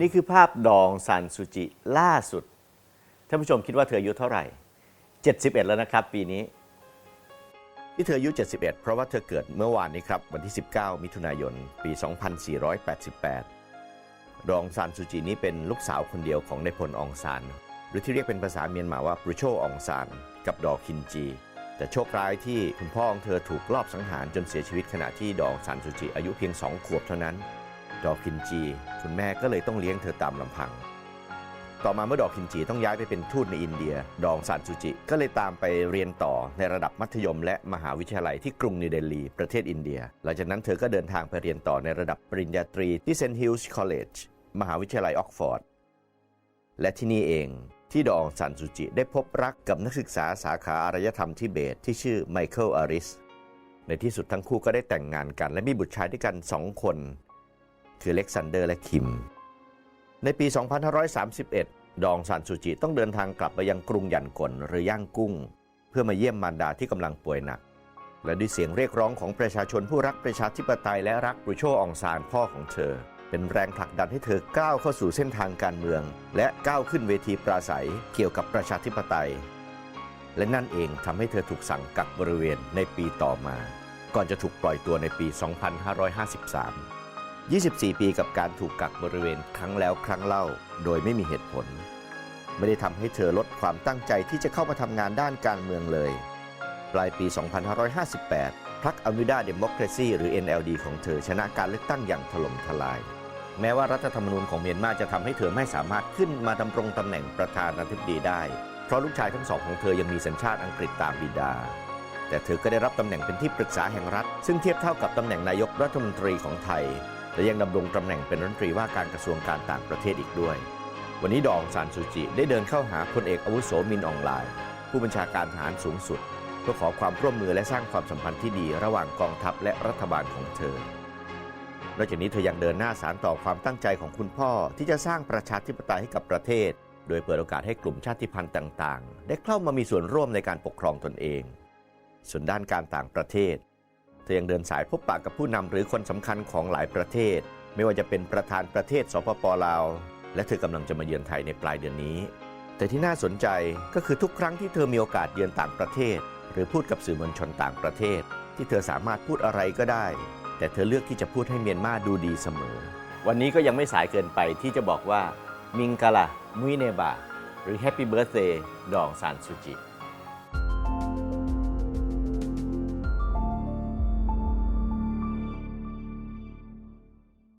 นี่คือภาพดองซันซูจิล่าสุด ท่านผู้ชมคิดว่าเธออายุเท่าไหร่ 71 แล้วนะครับ ปีนี้ ที่เธออายุ 71 เพราะว่าเธอเกิดเมื่อวานนี้ครับ วันที่ 19 มิถุนายน ปี 2488 ดองซานซูจีนี้เป็นลูกสาวคนเดียวของนายพลอองซาน หรือที่เรียกเป็นภาษาเมียนมาว่าปรุโชอองซาน กับดอคินจี แต่โชคร้ายที่คุณพ่อของเธอถูกลอบสังหารจนเสียชีวิตขณะที่ดองซานซูจีอายุเพียง 2 ขวบเท่านั้น ดอกคินจี คุณแม่ก็เลยต้องเลี้ยงเธอตามลำพัง ต่อมาเมื่อดอกคินจีต้องย้ายไปเป็นทูตในอินเดีย ดองซานซูจิ ก็เลยตามไปเรียนต่อในระดับมัธยม และมหาวิทยาลัยที่กรุงนิวเดลี ประเทศอินเดีย หลังจากนั้นเธอก็เดินทางไปเรียนต่อในระดับปริญญาตรีที่เซนต์ฮิลส์คอลเลจมหาวิทยาลัยออกฟอร์ด และที่นี่เองที่ดองซันซูจิได้พบรักกับนักศึกษาสาขาอารยธรรมทิเบต ที่ชื่อไมเคิลอาริสในที่สุดทั้งคู่ก็ได้แต่งงานกัน และมีบุตรชายด้วยกันสองคน คือเล็กซานเดอร์และคิม ในปี 2531 ดองซันซูจิต้องเดินทางกลับไปยังกรุงหยันกลหรือย่างกุ้ง เพื่อมาเยี่ยมมารดาที่กำลังป่วยหนัก และด้วยเสียงเรียกร้องของประชาชนผู้รักประชาธิปไตยและรักปรุโชอองซานพ่อของเธอ เป็นแรงผลักดันให้เธอก้าวเข้าสู่เส้นทางการเมือง และก้าวขึ้นเวทีปราศัยเกี่ยวกับประชาธิปไตย และนั่นเองทำให้เธอถูกสั่งกักบริเวณในปีต่อมา ก่อนจะถูกปล่อยตัวในปี 2553 24 ปีกับการถูกกักบริเวณครั้งแล้วครั้งเล่า โดยไม่มีเหตุผล ไม่ได้ทำให้เธอลดความตั้งใจที่จะเข้ามาทำงานด้านการเมืองเลย ปลายปี 2558 พรรคอ n ิดาเดโม c ร a ซีหรือ NLD ของเธอชนะการเลือกตั้งอย่างถล่มทลาย แม้ว่ารัฐธรรมนูญของเมียนมาจะทำให้เธอไม่สามารถขึ้นมาดำรงตำแหน่งประธานาธิบดีได้ เพราะลูกชายทั้งสองของเธอยังมีสัญชาติอังกฤษตามบิดาแต่เธอก็ได้รับตำแหน่งเป็นที่ปรึกษาแห่งรัฐ ซึ่งเทียบเท่ากับตำแหน่งนายกรัฐมนตรีของไทย และยังดำรงตำแหน่งเป็นรัฐมนตรีว่าการกระทรวงการต่างประเทศอีกด้วย วันนี้ดองซานซูจิได้เดินเข้าหาพลเอกอาวุโสมินอองไลน์ ผู้บัญชาการทหารสูงสุด เพื่อขอความร่วมมือและสร้างความสัมพันธ์ที่ดีระหว่างกองทัพและรัฐบาลของเธอนอกจากนี้เธอยังเดินหน้าสารต่อความตั้งใจของคุณพ่อ ที่จะสร้างประชาธิปไตยให้กับประเทศ โดยเปิดโอกาสให้กลุ่มชาติพันธุ์ต่าง ๆ ได้เข้ามามีส่วนร่วมในการปกครองตนเอง ส่วนด้านการต่างประเทศ เธอยังเดินสายพบปะกับผู้นำหรือคนสำคัญของหลายประเทศ ไม่ว่าจะเป็นประธานประเทศสปปลาว และเธอกำลังจะมาเยือนไทยในปลายเดือนนี้ แต่ที่น่าสนใจก็คือทุกครั้งที่เธอมีโอกาสเยือนต่างประเทศ หรือพูดกับสื่อมวลชนต่างประเทศ ที่เธอสามารถพูดอะไรก็ได้ แต่เธอเลือกที่จะพูดให้เมียนมาดูดีเสมอ วันนี้ก็ยังไม่สายเกินไปที่จะบอกว่ามิงกะละมุยเนบาหรือแฮปปี้เบิร์ a เดย์ดองซานซูจิ